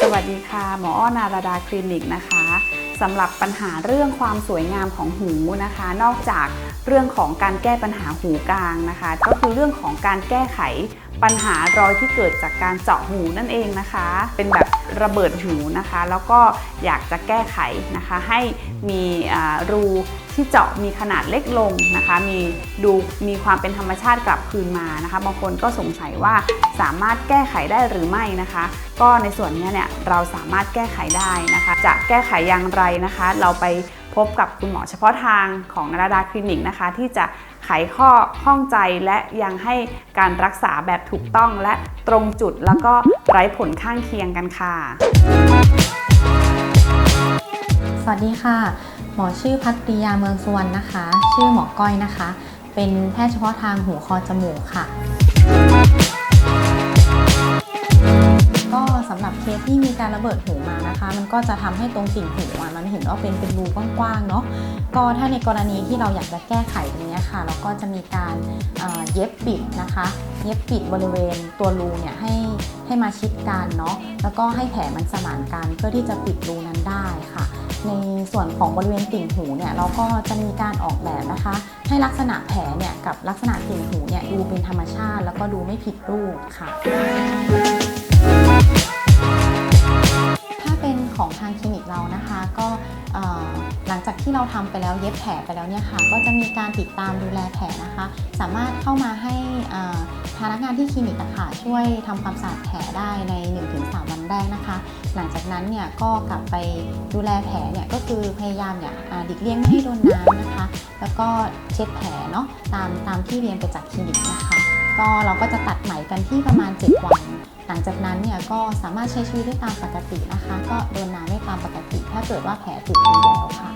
สวัสดีค่ะ หมออ้อนาราดาคลินิกนะคะสำหรับปัญหาเรื่องความสวยงามของหูนะคะ นอกจากเรื่องของการแก้ปัญหาหูกลางนะคะ ก็คือเรื่องของการแก้ไข ปัญหารอยที่เกิดจากการเจาะหูนั่นเองนะคะ เป็นแบบระเบิดหูนะคะ แล้วก็อยากจะแก้ไขนะคะ ให้มีรูที่เจาะมีขนาดเล็กลงนะคะ มีดูมีความเป็นธรรมชาติกลับคืนมานะคะ บางคนก็สงสัยว่าสามารถแก้ไขได้หรือไม่นะคะ ก็ในส่วนนี้เนี่ยเราสามารถแก้ไขได้นะคะ จะแก้ไขอย่างไรนะคะ เราไปพบกับคุณหมอเฉพาะทางของนราดาคลินิกนะคะ ที่จะ ไขข้อข้องใจและยังให้การรักษาแบบถูกต้องและตรงจุดแล้วก็ไร้ผลข้างเคียงกันค่ะ สวัสดีค่ะ หมอชื่อพัตริยาเมืองสุวรรณนะคะ ชื่อหมอก้อยนะคะ เป็นแพทย์เฉพาะทางหูคอจมูกค่ะ เคสที่มีการระเบิดหูมานะคะ มันก็จะทำให้ตรงติ่งหูมันเห็นว่าเป็นเป็นรูกว้างๆเนาะก็ถ้าในกรณีที่เราอยากจะแก้ไขตรงนี้ค่ะ เราก็จะมีการเย็บปิดนะคะ เย็บปิดบริเวณตัวรูเนี่ยให้ให้มาชิดกันเนาะแล้วก็ให้แผลมันสมานกันเพื่อที่จะปิดรูนั้นได้ค่ะ ในส่วนของบริเวณติ่งหูเนี่ยเราก็จะมีการออกแบบนะคะ ให้ลักษณะแผลเนี่ยกับลักษณะติ่งหูเนี่ยดูเป็นธรรมชาติ แล้วก็ดูไม่ผิดรูปค่ะ ของทางคลินิกเรานะคะ ก็หลังจากที่เราทำไปแล้วเย็บแผลไปแล้วเนี่ยค่ะ ก็จะมีการติดตามดูแลแผลนะคะ สามารถเข้ามาให้พนักงานที่คลินิกอะค่ะช่วยทำความสะอาดแผลได้ใน 1-3 วันแรกนะคะ หลังจากนั้นเนี่ยก็กลับไปดูแลแผลเนี่ยก็คือพยายามเนี่ยดิกเลี่ยงไม่ให้โดนน้ำนะคะ แล้วก็เช็ดแผลเนาะตามตามที่เรียนไปจากคลินิกนะคะ ก็เราก็จะตัดไหมกันที่ประมาณ 7 วัน หลังจากนั้นเนี่ยก็สามารถใช้ชีวิตได้ตามปกตินะคะ ก็เดินน้ำได้ตามปกติ ถ้าเกิดว่าแผลติดดีแล้วค่ะ